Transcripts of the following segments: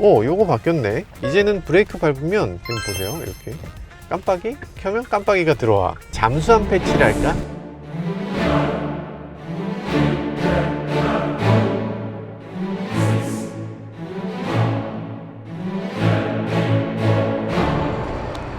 어 요거 바뀌었네 이제는 브레이크 밟으면 지금 보세요 이렇게 깜빡이 켜면 깜빡이가 들어와 잠수함 패치랄까?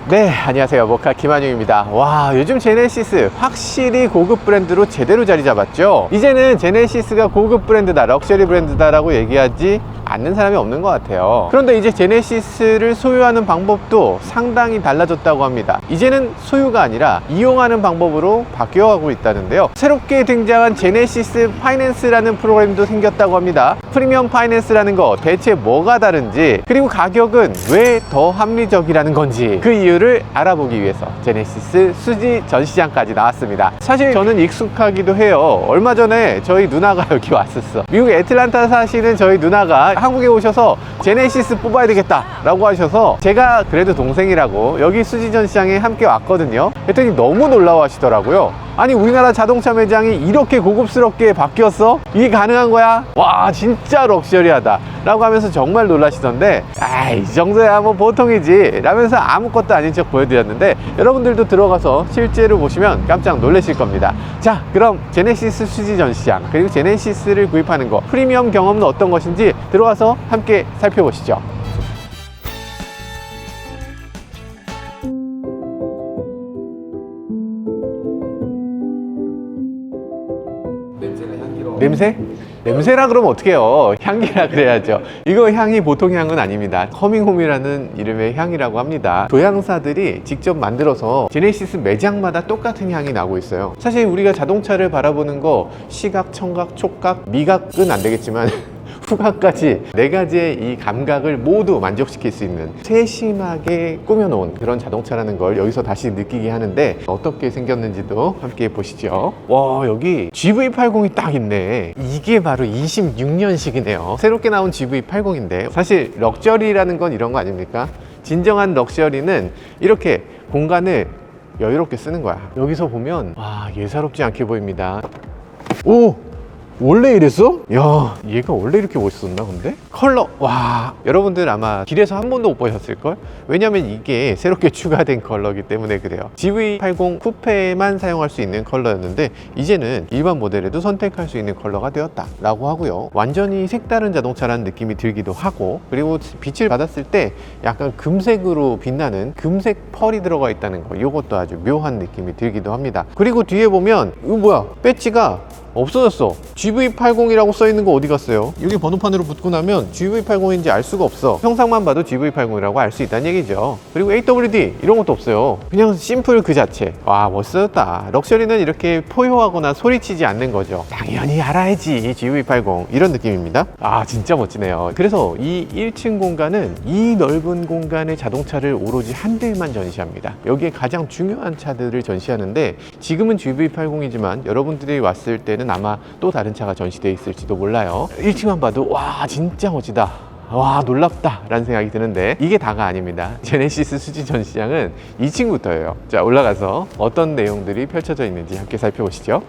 네, 안녕하세요. 모카 김한용입니다. 와, 요즘 제네시스 확실히 고급 브랜드로 제대로 자리 잡았죠? 이제는 제네시스가 고급 브랜드다, 럭셔리 브랜드다 라고 얘기하지 않는 사람이 없는 것 같아요. 그런데 이제 제네시스를 소유하는 방법도 상당히 달라졌다고 합니다. 이제는 소유가 아니라 이용하는 방법으로 바뀌어가고 있다는데요. 새롭게 등장한 제네시스 파이낸스라는 프로그램도 생겼다고 합니다. 프리미엄 파이낸스라는 거 대체 뭐가 다른지 그리고 가격은 왜 더 합리적이라는 건지 그 이유를 알아보기 위해서 제네시스 수지 전시장까지 나왔습니다. 사실 저는 익숙하기도 해요. 얼마 전에 저희 누나가 여기 왔었어. 미국 애틀란타 사시는 저희 누나가 한국에 오셔서 제네시스 뽑아야 되겠다 라고 하셔서 제가 그래도 동생이라고 여기 수지 전 시장에 함께 왔거든요. 그랬더니 너무 놀라워 하시더라고요. 아니 우리나라 자동차 매장이 이렇게 고급스럽게 바뀌었어? 이게 가능한 거야? 와 진짜 럭셔리하다 라고 하면서 정말 놀라시던데 아이 정도야 뭐 보통이지 라면서 아무것도 아닌 척 보여드렸는데 여러분들도 들어가서 실제로 보시면 깜짝 놀라실 겁니다 자 그럼 제네시스 수지 전 시장 그리고 제네시스를 구입하는 거 프리미엄 경험은 어떤 것인지 들어가서 함께 살펴보시죠. 냄새? 냄새라 그러면 어떡해요? 향기라 그래야죠. 이거 향이 보통 향은 아닙니다. 커밍홈이라는 이름의 향이라고 합니다. 도향사들이 직접 만들어서 제네시스 매장마다 똑같은 향이 나고 있어요. 사실 우리가 자동차를 바라보는 거 시각, 청각, 촉각, 미각은 안 되겠지만 후각까지 네 가지의 이 감각을 모두 만족시킬 수 있는 세심하게 꾸며놓은 그런 자동차라는 걸 여기서 다시 느끼게 하는데 어떻게 생겼는지도 함께 보시죠. 와 여기 GV80이 딱 있네. 이게 바로 26년식이네요. 새롭게 나온 GV80인데 사실 럭셔리라는 건 이런 거 아닙니까? 진정한 럭셔리는 이렇게 공간을 여유롭게 쓰는 거야. 여기서 보면 와 예사롭지 않게 보입니다. 오! 원래 이랬어? 야 얘가 원래 이렇게 멋있었나 근데? 컬러 와 여러분들 아마 길에서 한 번도 못 보셨을걸? 왜냐면 이게 새롭게 추가된 컬러이기 때문에 그래요 GV80 쿠페만 사용할 수 있는 컬러였는데 이제는 일반 모델에도 선택할 수 있는 컬러가 되었다 라고 하고요 완전히 색다른 자동차라는 느낌이 들기도 하고 그리고 빛을 받았을 때 약간 금색으로 빛나는 금색 펄이 들어가 있다는 거 이것도 아주 묘한 느낌이 들기도 합니다 그리고 뒤에 보면 이거 뭐야 배지가 없어졌어. GV80이라고 써 있는 거 어디 갔어요? 여기 번호판으로 붙고 나면 GV80인지 알 수가 없어. 형상만 봐도 GV80이라고 알 수 있다는 얘기죠. 그리고 AWD 이런 것도 없어요. 그냥 심플 그 자체. 와 멋있었다. 럭셔리는 이렇게 포효하거나 소리치지 않는 거죠. 당연히 알아야지 GV80 이런 느낌입니다. 아 진짜 멋지네요. 그래서 이 1층 공간은 이 넓은 공간의 자동차를 오로지 한 대만 전시합니다. 여기에 가장 중요한 차들을 전시하는데 지금은 GV80이지만 여러분들이 왔을 때는 아마 또 다른 차가 전시되어 있을지도 몰라요. 1층만 봐도 와 진짜 멋지다. 와 놀랍다. 라는 생각이 드는데 이게 다가 아닙니다. 제네시스 수지 전시장은 2층부터예요. 자 올라가서 어떤 내용들이 펼쳐져 있는지 함께 살펴보시죠.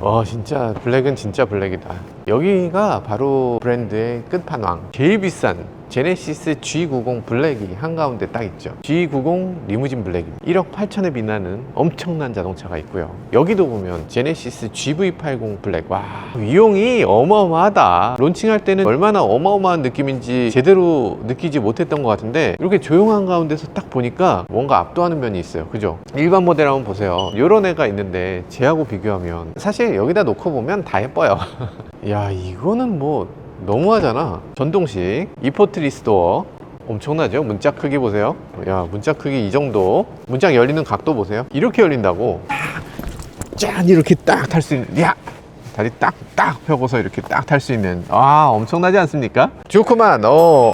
와 진짜 블랙은 진짜 블랙이다. 여기가 바로 브랜드의 끝판왕. 제일 비싼 제네시스 G90 블랙이 한가운데 딱 있죠. G90 리무진 블랙입니다. 1억 8천에 빛나는 엄청난 자동차가 있고요. 여기도 보면 제네시스 GV80 블랙. 와 위용이 어마어마하다. 론칭할 때는 얼마나 어마어마한 느낌인지 제대로 느끼지 못했던 것 같은데 이렇게 조용한 가운데서 딱 보니까 뭔가 압도하는 면이 있어요. 그죠? 일반 모델 한번 보세요. 요런 애가 있는데 쟤하고 비교하면 사실 여기다 놓고 보면 다 예뻐요. 야 이거는 뭐 너무하잖아. 전동식 이포트리스 도어. 엄청나죠? 문짝 크기 보세요. 야 문짝 크기 이 정도. 문짝 열리는 각도 보세요. 이렇게 열린다고. 짠! 이렇게 딱 탈 수 있는 야! 다리 딱딱 펴고서 이렇게 딱 탈 수 있는. 아 엄청나지 않습니까? 좋구만 어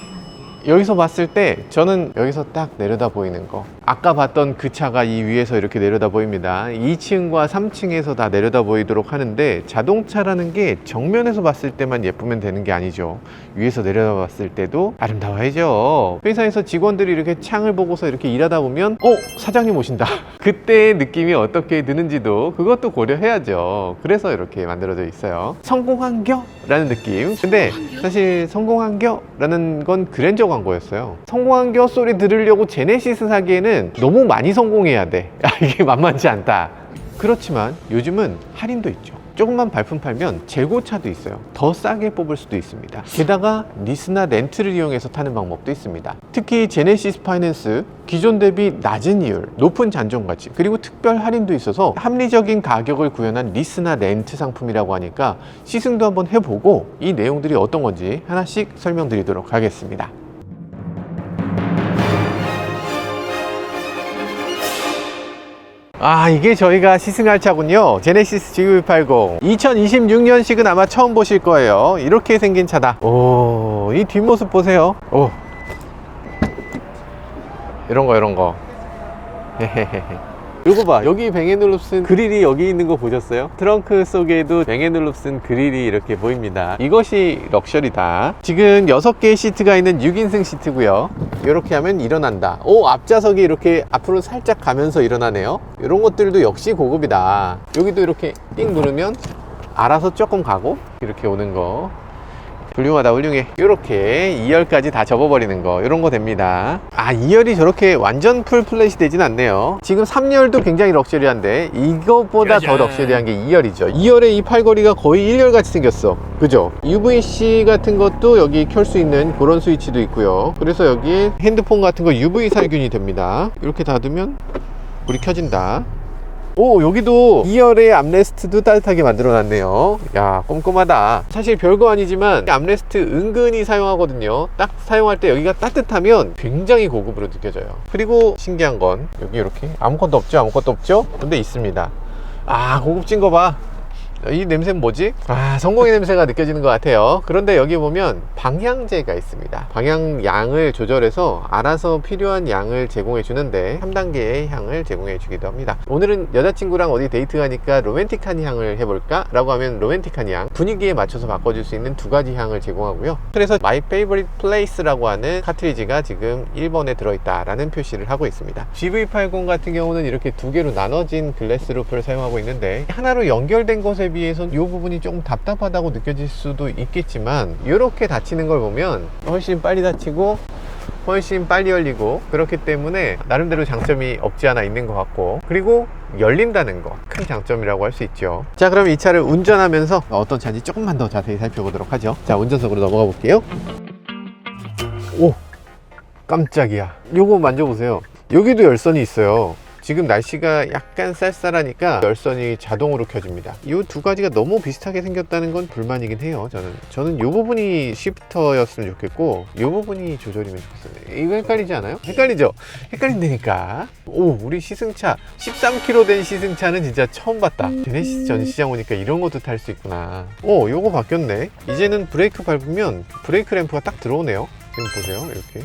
여기서 봤을 때 저는 여기서 딱 내려다 보이는 거 아까 봤던 그 차가 이 위에서 이렇게 내려다 보입니다. 2층과 3층에서 다 내려다 보이도록 하는데 자동차라는 게 정면에서 봤을 때만 예쁘면 되는 게 아니죠. 위에서 내려다 봤을 때도 아름다워야죠. 회사에서 직원들이 이렇게 창을 보고서 이렇게 일하다 보면 어 사장님 오신다. 그때의 느낌이 어떻게 드는지도 그것도 고려해야죠. 그래서 이렇게 만들어져 있어요. 성공한 겨 라는 느낌. 근데 사실 성공한 겨 라는 건 그랜저 광고였어요. 성공한 겨 소리 들으려고 제네시스 사기에는 너무 많이 성공해야 돼. 아, 이게 만만치 않다. 그렇지만 요즘은 할인도 있죠. 조금만 발품 팔면 재고차도 있어요. 더 싸게 뽑을 수도 있습니다. 게다가 리스나 렌트를 이용해서 타는 방법도 있습니다. 특히 제네시스 파이낸스 기존 대비 낮은 이율, 높은 잔존 가치, 그리고 특별 할인도 있어서 합리적인 가격을 구현한 리스나 렌트 상품이라고 하니까 시승도 한번 해보고 이 내용들이 어떤 건지 하나씩 설명드리도록 하겠습니다. 아 이게 저희가 시승할 차군요. 제네시스 GV80 2026년식은 아마 처음 보실 거예요. 이렇게 생긴 차다. 오 이 뒷모습 보세요. 오. 이런 거 이런 거. 헤헤헤헤 이거 봐. 여기 뱅앤올룹슨 그릴이 여기 있는 거 보셨어요? 트렁크 속에도 뱅앤올룹슨 그릴이 이렇게 보입니다. 이것이 럭셔리다. 지금 6개의 시트가 있는 6인승 시트고요. 이렇게 하면 일어난다. 오 앞좌석이 이렇게 앞으로 살짝 가면서 일어나네요. 이런 것들도 역시 고급이다. 여기도 이렇게 띵 누르면 알아서 조금 가고 이렇게 오는 거 훌륭하다 훌륭해. 이렇게 2열까지 다 접어버리는 거 이런 거 됩니다. 아 2열이 저렇게 완전 풀 플랫이 되진 않네요. 지금 3열도 굉장히 럭셔리한데 이것보다 더. 럭셔리한 게 2열이죠. 2열의 이 팔걸이가 거의 1열 같이 생겼어. 그죠? UVC 같은 것도 여기 켤 수 있는 그런 스위치도 있고요. 그래서 여기에 핸드폰 같은 거 UV 살균이 됩니다. 이렇게 닫으면 불이 켜진다 오 여기도 2열의 암레스트도 따뜻하게 만들어 놨네요. 야 꼼꼼하다. 사실 별거 아니지만 암레스트 은근히 사용하거든요. 딱 사용할 때 여기가 따뜻하면 굉장히 고급으로 느껴져요. 그리고 신기한 건 여기 이렇게 아무것도 없죠? 아무것도 없죠? 근데 있습니다. 아 고급진 거봐 이 냄새는 뭐지? 아, 성공의 냄새가 느껴지는 것 같아요. 그런데 여기 보면 방향제가 있습니다. 방향 양을 조절해서 알아서 필요한 양을 제공해 주는데 3단계의 향을 제공해 주기도 합니다. 오늘은 여자친구랑 어디 데이트 가니까 로맨틱한 향을 해볼까? 라고 하면 로맨틱한 향, 분위기에 맞춰서 바꿔줄 수 있는 두 가지 향을 제공하고요. 그래서 My Favorite Place라고 하는 카트리지가 지금 1번에 들어있다 라는 표시를 하고 있습니다. GV80 같은 경우는 이렇게 두 개로 나눠진 글래스 루프를 사용하고 있는데 하나로 연결된 것에 비해서 이 부분이 조금 답답하다고 느껴질 수도 있겠지만 이렇게 닫히는 걸 보면 훨씬 빨리 닫히고 훨씬 빨리 열리고 그렇기 때문에 나름대로 장점이 없지 않아 있는 것 같고 그리고 열린다는 거 큰 장점이라고 할 수 있죠. 자 그럼 이 차를 운전하면서 어떤 차인지 조금만 더 자세히 살펴보도록 하죠. 자 운전석으로 넘어가 볼게요. 오 깜짝이야. 요거 만져보세요. 여기도 열선이 있어요 지금 날씨가 약간 쌀쌀하니까 열선이 자동으로 켜집니다. 이 두 가지가 너무 비슷하게 생겼다는 건 불만이긴 해요 저는. 저는 이 부분이 쉬프터였으면 좋겠고 이 부분이 조절이면 좋겠어요 이거 헷갈리지 않아요? 헷갈리죠? 헷갈린다니까. 오 우리 시승차. 13km 된 시승차는 진짜 처음 봤다. 제네시스 전시장 오니까 이런 것도 탈 수 있구나. 오 요거 바뀌었네. 이제는 브레이크 밟으면 브레이크 램프가 딱 들어오네요. 지금 보세요 이렇게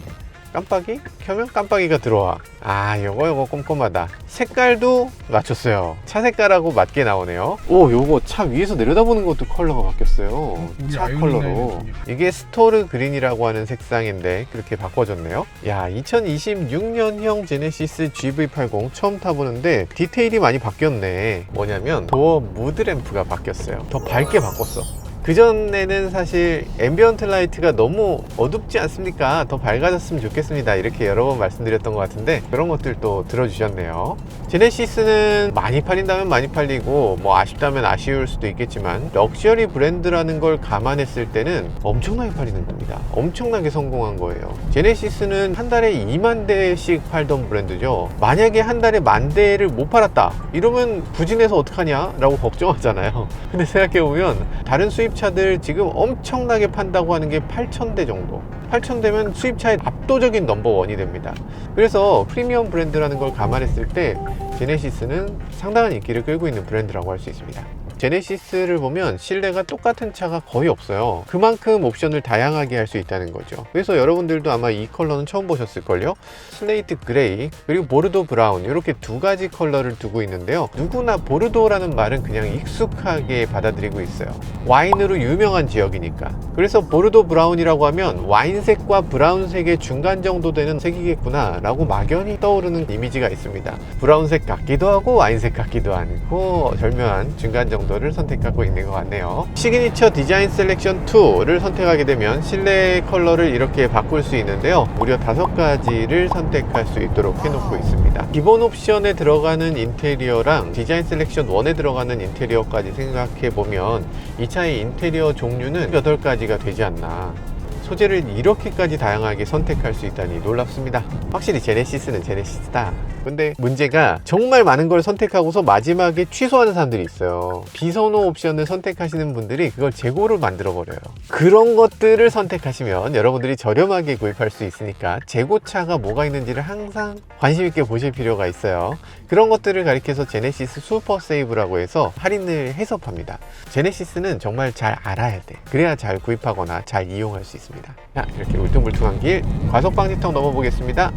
깜빡이? 켜면 깜빡이가 들어와. 아 요거 요거 꼼꼼하다. 색깔도 맞췄어요. 차 색깔하고 맞게 나오네요. 오 요거 차 위에서 내려다보는 것도 컬러가 바뀌었어요. 우리 차 컬러로. 이게 스토르 그린이라고 하는 색상인데 그렇게 바꿔줬네요. 야 2026년형 제네시스 GV80 처음 타보는데 디테일이 많이 바뀌었네. 뭐냐면 도어 무드 램프가 바뀌었어요. 더 밝게 바꿨어 그전에는 사실 앰비언트 라이트가 너무 어둡지 않습니까? 더 밝아졌으면 좋겠습니다. 이렇게 여러 번 말씀드렸던 것 같은데 그런 것들 또 들어주셨네요. 제네시스는 많이 팔린다면 많이 팔리고 뭐 아쉽다면 아쉬울 수도 있겠지만 럭셔리 브랜드라는 걸 감안했을 때는 엄청나게 팔리는 겁니다. 엄청나게 성공한 거예요. 제네시스는 한 달에 2만 대씩 팔던 브랜드죠. 만약에 한 달에 만 대를 못 팔았다 이러면 부진해서 어떡하냐 라고 걱정하잖아요. 근데 생각해보면 다른 수입 차들 지금 엄청나게 판다고 하는 게 8,000대 정도. 8,000대면 수입차의 압도적인 넘버원이 됩니다. 그래서 프리미엄 브랜드라는 걸 감안했을 때 제네시스는 상당한 인기를 끌고 있는 브랜드라고 할 수 있습니다. 제네시스를 보면 실내가 똑같은 차가 거의 없어요. 그만큼 옵션을 다양하게 할 수 있다는 거죠. 그래서 여러분들도 아마 이 컬러는 처음 보셨을걸요? 슬레이트 그레이 그리고 보르도 브라운 이렇게 두 가지 컬러를 두고 있는데요. 누구나 보르도라는 말은 그냥 익숙하게 받아들이고 있어요. 와인으로 유명한 지역이니까. 그래서 보르도 브라운이라고 하면 와인색과 브라운색의 중간 정도 되는 색이겠구나 라고 막연히 떠오르는 이미지가 있습니다. 브라운색 같기도 하고 와인색 같기도 않고 절묘한 중간 정도 를 선택하고 있는 것 같네요. 시그니처 디자인 셀렉션 2를 선택하게 되면 실내 컬러를 이렇게 바꿀 수 있는데요. 무려 다섯 가지를 선택할 수 있도록 해놓고 있습니다. 기본 옵션에 들어가는 인테리어랑 디자인 셀렉션 1에 들어가는 인테리어까지 생각해 보면 이 차의 인테리어 종류는 8가지가 되지 않나. 소재를 이렇게까지 다양하게 선택할 수 있다니 놀랍습니다. 확실히 제네시스는 제네시스다. 근데 문제가 정말 많은 걸 선택하고서 마지막에 취소하는 사람들이 있어요. 비선호 옵션을 선택하시는 분들이 그걸 재고를 만들어 버려요. 그런 것들을 선택하시면 여러분들이 저렴하게 구입할 수 있으니까 재고차가 뭐가 있는지를 항상 관심 있게 보실 필요가 있어요. 그런 것들을 가리켜서 제네시스 슈퍼 세이브라고 해서 할인을 해서 팝니다. 제네시스는 정말 잘 알아야 돼. 그래야 잘 구입하거나 잘 이용할 수 있습니다. 자, 이렇게 울퉁불퉁한 길 과속 방지턱 넘어보겠습니다.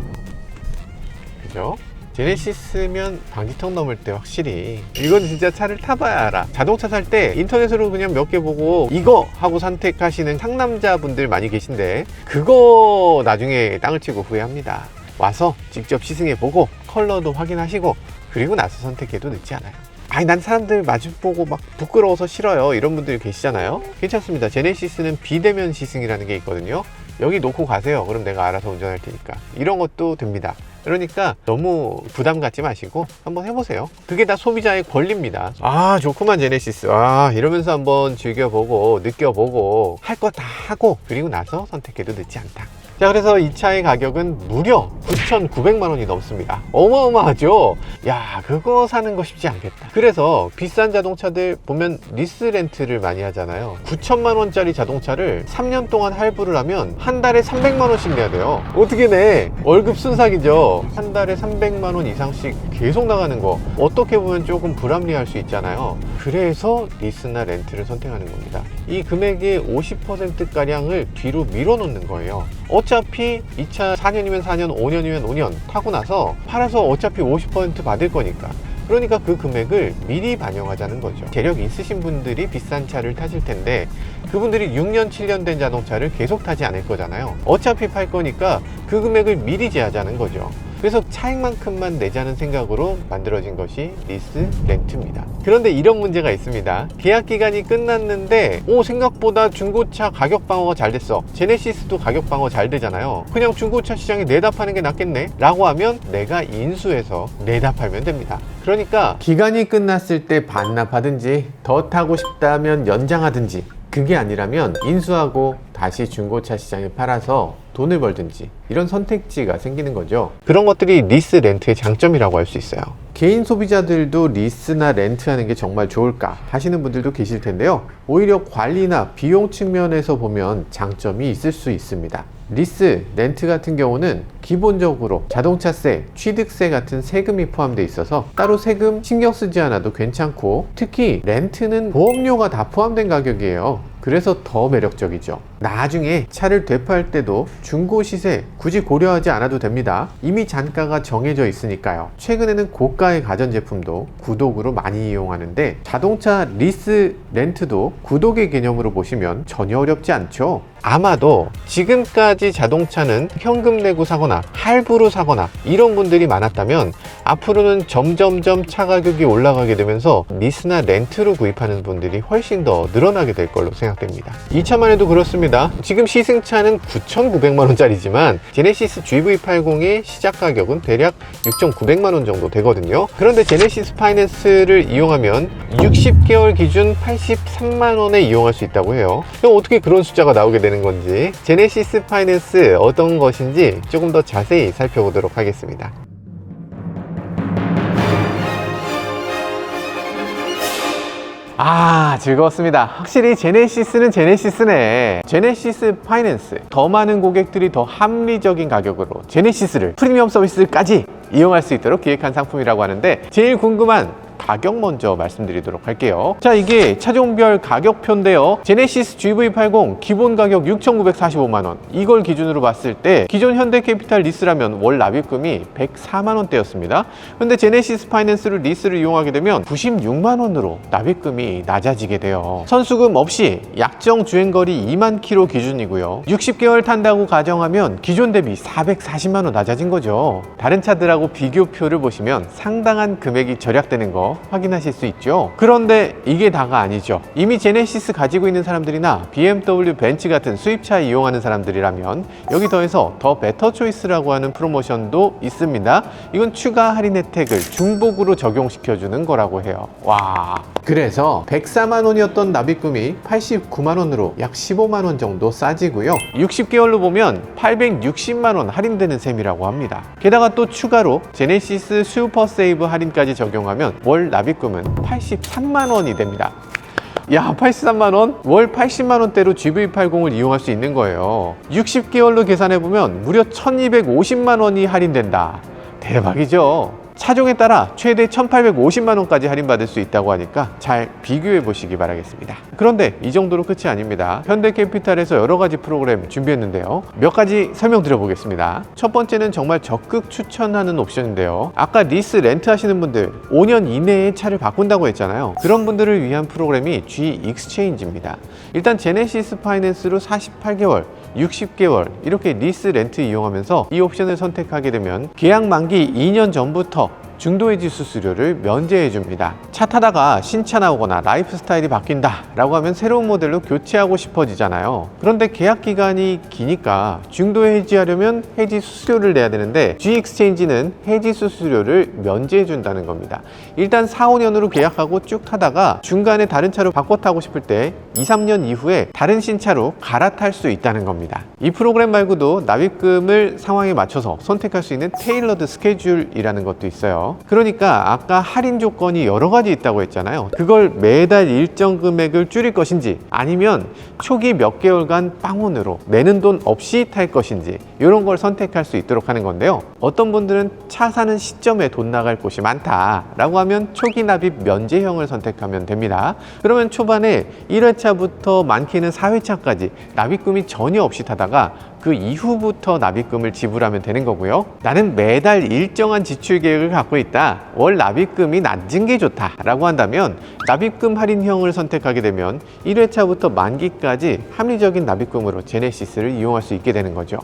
그죠? 제네시스면 방지턱 넘을 때 확실히 이건 진짜 차를 타봐야 알아 자동차 살 때 인터넷으로 그냥 몇 개 보고 이거 하고 선택하시는 상남자분들 많이 계신데 그거 나중에 땅을 치고 후회합니다 와서 직접 시승해 보고 컬러도 확인하시고 그리고 나서 선택해도 늦지 않아요 아니 난 사람들 마주보고 막 부끄러워서 싫어요. 이런 분들 계시잖아요. 괜찮습니다. 제네시스는 비대면 시승이라는 게 있거든요. 여기 놓고 가세요. 그럼 내가 알아서 운전할 테니까. 이런 것도 됩니다. 그러니까 너무 부담 갖지 마시고 한번 해보세요. 그게 다 소비자의 권리입니다. 아 좋구만 제네시스. 아 이러면서 한번 즐겨보고 느껴보고 할 거 다 하고 그리고 나서 선택해도 늦지 않다 자 그래서 이 차의 가격은 무려 9,900만 원이 넘습니다. 어마어마하죠? 야 그거 사는 거 쉽지 않겠다. 그래서 비싼 자동차들 보면 리스 렌트를 많이 하잖아요. 9천만 원짜리 자동차를 3년 동안 할부를 하면 한 달에 300만 원씩 내야 돼요. 어떻게 내? 월급 순삭이죠? 한 달에 300만 원 이상씩 계속 나가는 거. 어떻게 보면 조금 불합리할 수 있잖아요. 그래서 리스나 렌트를 선택하는 겁니다. 이 금액의 50% 가량을 뒤로 밀어 놓는 거예요 어차피 이 차 4년이면 4년, 5년이면 5년 타고 나서 팔아서 어차피 50% 받을 거니까. 그러니까 그 금액을 미리 반영하자는 거죠. 재력 있으신 분들이 비싼 차를 타실 텐데 그분들이 6년, 7년 된 자동차를 계속 타지 않을 거잖아요. 어차피 팔 거니까 그 금액을 미리 제하자는 거죠. 그래서 차익만큼만 내자는 생각으로 만들어진 것이 리스 렌트입니다. 그런데 이런 문제가 있습니다. 계약 기간이 끝났는데 오 생각보다 중고차 가격 방어가 잘 됐어. 제네시스도 가격 방어 잘 되잖아요. 그냥 중고차 시장에 내다 파는 게 낫겠네. 라고 하면 내가 인수해서 내다 팔면 됩니다. 그러니까 기간이 끝났을 때 반납하든지 더 타고 싶다면 연장하든지 그게 아니라면 인수하고 다시 중고차 시장에 팔아서 돈을 벌든지 이런 선택지가 생기는 거죠. 그런 것들이 리스 렌트의 장점이라고 할 수 있어요. 개인 소비자들도 리스나 렌트하는 게 정말 좋을까 하시는 분들도 계실 텐데요. 오히려 관리나 비용 측면에서 보면 장점이 있을 수 있습니다. 리스, 렌트 같은 경우는 기본적으로 자동차세, 취득세 같은 세금이 포함되어 있어서 따로 세금 신경 쓰지 않아도 괜찮고 특히 렌트는 보험료가 다 포함된 가격이에요. 그래서 더 매력적이죠. 나중에 차를 되팔 때도 중고 시세 굳이 고려하지 않아도 됩니다. 이미 잔가가 정해져 있으니까요. 최근에는 고가의 가전제품도 구독으로 많이 이용하는데 자동차 리스 렌트도 구독의 개념으로 보시면 전혀 어렵지 않죠. 아마도 지금까지 자동차는 현금 내고 사거나 할부로 사거나 이런 분들이 많았다면 앞으로는 점점점 차 가격이 올라가게 되면서 리스나 렌트로 구입하는 분들이 훨씬 더 늘어나게 될 걸로 생각 됩니다. 이 차만 해도 그렇습니다. 지금 시승차는 9,900만 원짜리지만 제네시스 GV80의 시작 가격은 대략 6,900만 원 정도 되거든요. 그런데 제네시스 파이낸스를 이용하면 60개월 기준 83만 원에 이용할 수 있다고 해요. 그럼 어떻게 그런 숫자가 나오게 되는 건지 제네시스 파이낸스 어떤 것인지 조금 더 자세히 살펴보도록 하겠습니다. 아 즐거웠습니다. 확실히 제네시스는 제네시스네. 제네시스 파이낸스. 더 많은 고객들이 더 합리적인 가격으로 제네시스를 프리미엄 서비스까지 이용할 수 있도록 기획한 상품이라고 하는데 제일 궁금한 가격 먼저 말씀드리도록 할게요. 자, 이게 차종별 가격표인데요. 제네시스 GV80 기본 가격 6,945만 원. 이걸 기준으로 봤을 때 기존 현대캐피탈 리스라면 월 납입금이 104만 원대였습니다. 근데 제네시스 파이낸스를 리스를 이용하게 되면 96만 원으로 납입금이 낮아지게 돼요. 선수금 없이 약정 주행거리 2만 킬로 기준이고요. 60개월 탄다고 가정하면 기존 대비 440만 원 낮아진 거죠. 다른 차들하고 비교표를 보시면 상당한 금액이 절약되는 거 확인하실 수 있죠. 그런데 이게 다가 아니죠. 이미 제네시스 가지고 있는 사람들이나 BMW, 벤츠 같은 수입차 이용하는 사람들이라면 여기 더해서 더 베터 초이스라고 하는 프로모션도 있습니다. 이건 추가 할인 혜택을 중복으로 적용시켜주는 거라고 해요. 와. 그래서 104만 원이었던 납입금이 89만 원으로 약 15만 원 정도 싸지고요. 60개월로 보면 860만 원 할인되는 셈이라고 합니다. 게다가 또 추가로 제네시스 슈퍼 세이브 할인까지 적용하면 월 납입금은 83만 원이 됩니다. 야, 83만 원? 월 80만 원대로 GV80을 이용할 수 있는 거예요. 60개월로 계산해 보면 무려 1,250만 원이 할인된다. 대박이죠. 차종에 따라 최대 1,850만 원까지 할인받을 수 있다고 하니까 잘 비교해 보시기 바라겠습니다. 그런데 이 정도로 끝이 아닙니다. 현대캐피탈에서 여러 가지 프로그램 준비했는데요. 몇 가지 설명드려 보겠습니다. 첫 번째는 정말 적극 추천하는 옵션인데요. 아까 리스 렌트 하시는 분들 5년 이내에 차를 바꾼다고 했잖아요. 그런 분들을 위한 프로그램이 G 익스체인지입니다. 일단 제네시스 파이낸스로 48개월 60개월 이렇게 리스 렌트 이용하면서 이 옵션을 선택하게 되면 계약 만기 2년 전부터 중도 해지 수수료를 면제해 줍니다. 차 타다가 신차 나오거나 라이프 스타일이 바뀐다 라고 하면 새로운 모델로 교체하고 싶어지잖아요. 그런데 계약 기간이 기니까 중도 해지하려면 해지 수수료를 내야 되는데 G 익스체인지는 해지 수수료를 면제해 준다는 겁니다. 일단 4, 5년으로 계약하고 쭉 타다가 중간에 다른 차로 바꿔 타고 싶을 때 2, 3년 이후에 다른 신차로 갈아탈 수 있다는 겁니다. 이 프로그램 말고도 납입금을 상황에 맞춰서 선택할 수 있는 테일러드 스케줄이라는 것도 있어요. 그러니까 아까 할인 조건이 여러 가지 있다고 했잖아요. 그걸 매달 일정 금액을 줄일 것인지 아니면 초기 몇 개월간 빵원으로 내는 돈 없이 탈 것인지 이런 걸 선택할 수 있도록 하는 건데요. 어떤 분들은 차 사는 시점에 돈 나갈 곳이 많다 라고 하면 초기 납입 면제형을 선택하면 됩니다. 그러면 초반에 1회차부터 많게는 4회차까지 납입금이 전혀 없이 타다가 그 이후부터 납입금을 지불하면 되는 거고요. 나는 매달 일정한 지출 계획을 갖고 있다. 월 납입금이 낮은 게 좋다라고 한다면 납입금 할인형을 선택하게 되면 1회차부터 만기까지 합리적인 납입금으로 제네시스를 이용할 수 있게 되는 거죠.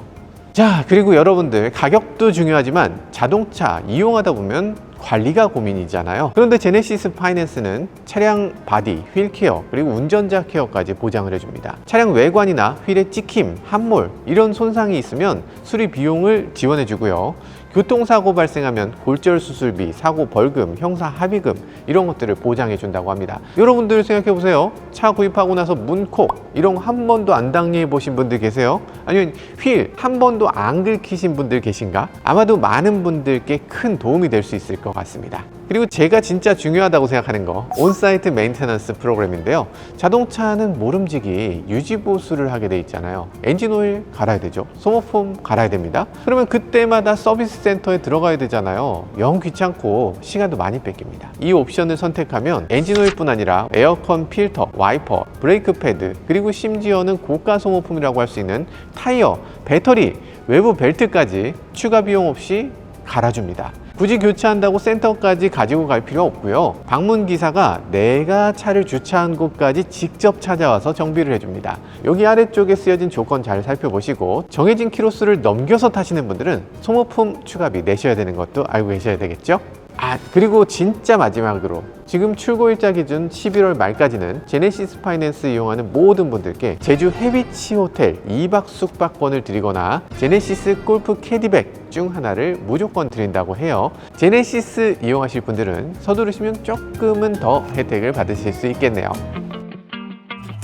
자, 그리고 여러분들 가격도 중요하지만 자동차 이용하다 보면 관리가 고민이잖아요. 그런데 제네시스 파이낸스는 차량 바디, 휠 케어, 그리고 운전자 케어까지 보장을 해줍니다. 차량 외관이나 휠의 찍힘, 함몰, 이런 손상이 있으면 수리 비용을 지원해주고요. 교통사고 발생하면 골절 수술비, 사고 벌금, 형사 합의금 이런 것들을 보장해 준다고 합니다. 여러분들 생각해 보세요. 차 구입하고 나서 문콕 이런 거 한 번도 안 당해 보신 분들 계세요? 아니면 휠 한 번도 안 긁히신 분들 계신가? 아마도 많은 분들께 큰 도움이 될 수 있을 것 같습니다. 그리고 제가 진짜 중요하다고 생각하는 거 온사이트 메인테넌스 프로그램인데요. 자동차는 모름지기 유지 보수를 하게 돼 있잖아요. 엔진 오일 갈아야 되죠. 소모폼 갈아야 됩니다. 그러면 그때마다 서비스 센터에 들어가야 되잖아요. 영 귀찮고 시간도 많이 뺏깁니다. 이 옵션을 선택하면 엔진 오일 뿐 아니라 에어컨 필터, 와이퍼, 브레이크 패드, 그리고 심지어는 고가 소모품이라고 할 수 있는 타이어, 배터리, 외부 벨트까지 추가 비용 없이 갈아줍니다. 굳이 교체한다고 센터까지 가지고 갈 필요 없고요. 방문 기사가 내가 차를 주차한 곳까지 직접 찾아와서 정비를 해줍니다. 여기 아래쪽에 쓰여진 조건 잘 살펴보시고 정해진 키로수를 넘겨서 타시는 분들은 소모품 추가비 내셔야 되는 것도 알고 계셔야 되겠죠? 아 그리고 진짜 마지막으로 지금 출고일자 기준 11월 말까지는 제네시스 파이낸스 이용하는 모든 분들께 제주 해비치 호텔 2박 숙박권을 드리거나 제네시스 골프 캐디백 중 하나를 무조건 드린다고 해요. 제네시스 이용하실 분들은 서두르시면 조금은 더 혜택을 받으실 수 있겠네요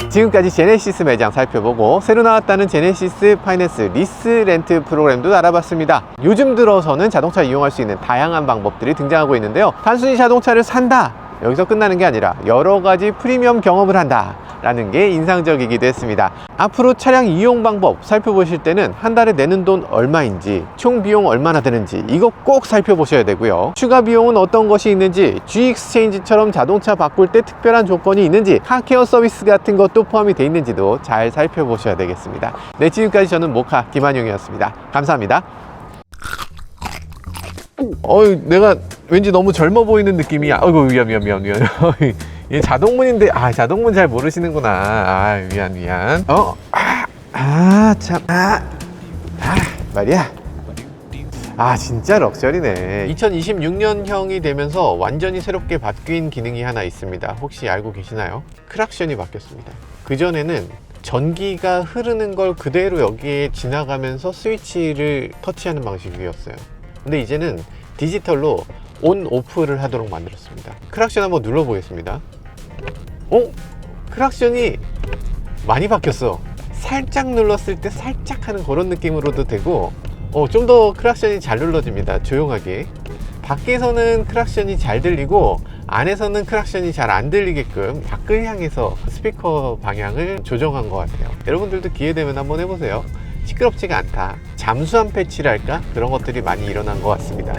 지금까지 제네시스 매장 살펴보고 새로 나왔다는 제네시스 파이낸스 리스 렌트 프로그램도 알아봤습니다. 요즘 들어서는 자동차 이용할 수 있는 다양한 방법들이 등장하고 있는데요. 단순히 자동차를 산다 여기서 끝나는 게 아니라 여러 가지 프리미엄 경험을 한다. 라는 게 인상적이기도 했습니다. 앞으로 차량 이용 방법 살펴보실 때는 한 달에 내는 돈 얼마인지, 총 비용 얼마나 드는지 이거 꼭 살펴보셔야 되고요. 추가 비용은 어떤 것이 있는지, G엑스체인지처럼 자동차 바꿀 때 특별한 조건이 있는지, 카케어 서비스 같은 것도 포함이 돼 있는지도 잘 살펴보셔야 되겠습니다. 네, 지금까지 저는 모카 김한용이었습니다. 감사합니다. 어이 내가 왠지 너무 젊어 보이는 느낌이야. 어이구 미안 미안 미안 미안. 얘 자동문인데 아 자동문 잘 모르시는구나. 아 미안 미안. 어? 아 참. 아, 아 말이야. 아 진짜 럭셔리네 2026년형이 되면서 완전히 새롭게 바뀐 기능이 하나 있습니다 혹시 알고 계시나요? 크락션이 바뀌었습니다 그전에는 전기가 흐르는 걸 그대로 여기에 지나가면서 스위치를 터치하는 방식이었어요 근데 이제는 디지털로 온 오프를 하도록 만들었습니다. 크락션 한번 눌러보겠습니다. 어? 크락션이 많이 바뀌었어. 살짝 눌렀을 때 살짝 하는 그런 느낌으로도 되고 어, 좀 더 크락션이 잘 눌러집니다. 조용하게. 밖에서는 크락션이 잘 들리고 안에서는 크락션이 잘 안 들리게끔 밖을 향해서 스피커 방향을 조정한 것 같아요. 여러분들도 기회 되면 한번 해보세요 시끄럽지가 않다. 잠수함 패치랄까? 그런 것들이 많이 일어난 것 같습니다.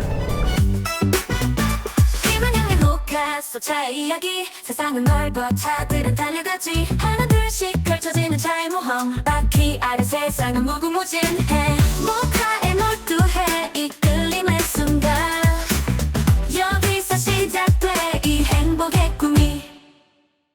모카의 몰두해 이끌림의 순간